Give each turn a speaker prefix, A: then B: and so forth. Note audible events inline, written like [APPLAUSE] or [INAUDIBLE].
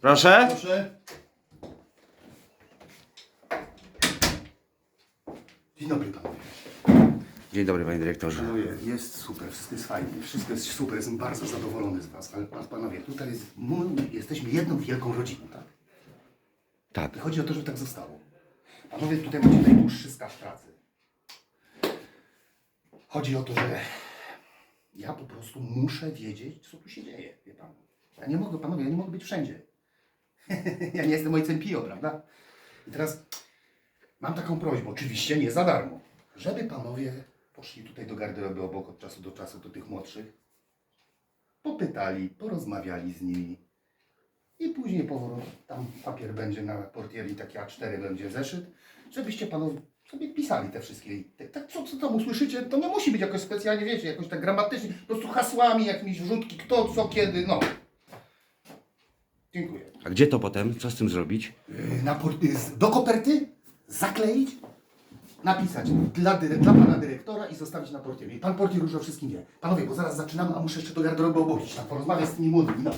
A: Proszę?
B: Proszę. Dzień dobry panowie.
A: Dzień dobry, panie dyrektorze.
B: Panowie, jest super, wszystko jest fajnie, wszystko jest super, jestem bardzo zadowolony z was, ale pan, panowie, tutaj jest, my jesteśmy jedną wielką rodziną, tak?
A: Tak.
B: I chodzi o to, żeby tak zostało. Panowie, tutaj macie najdłuższy staż pracy. Chodzi o to, że ja po prostu muszę wiedzieć, co tu się dzieje, wie pan. Ja nie mogę, panowie, ja nie mogę być wszędzie. [LAUGHS] ja nie jestem ojcem Pio, prawda? I teraz mam taką prośbę, oczywiście nie za darmo, żeby panowie poszli tutaj do garderoby obok od czasu do czasu do tych młodszych, popytali, porozmawiali z nimi, i później powrót, tam papier będzie na portieri, taki A4 będzie zeszyt, żebyście panowie sobie pisali te wszystkie. Tak, co, co tam usłyszycie, to nie musi być jakoś specjalnie, wiecie, jakoś tak gramatycznie, po prostu hasłami, jakimiś wrzutki, kto, co, kiedy, no. Dziękuję.
A: A gdzie to potem? Co z tym zrobić?
B: Yy, Na por- yy, z- do koperty zakleić, napisać dla, dyre- dla pana dyrektora i zostawić na portierze. I pan portier już o wszystkim wie. Panowie, bo zaraz zaczynamy, a muszę jeszcze do garderoby obudzić, tam porozmawiać z tymi młodymi, no.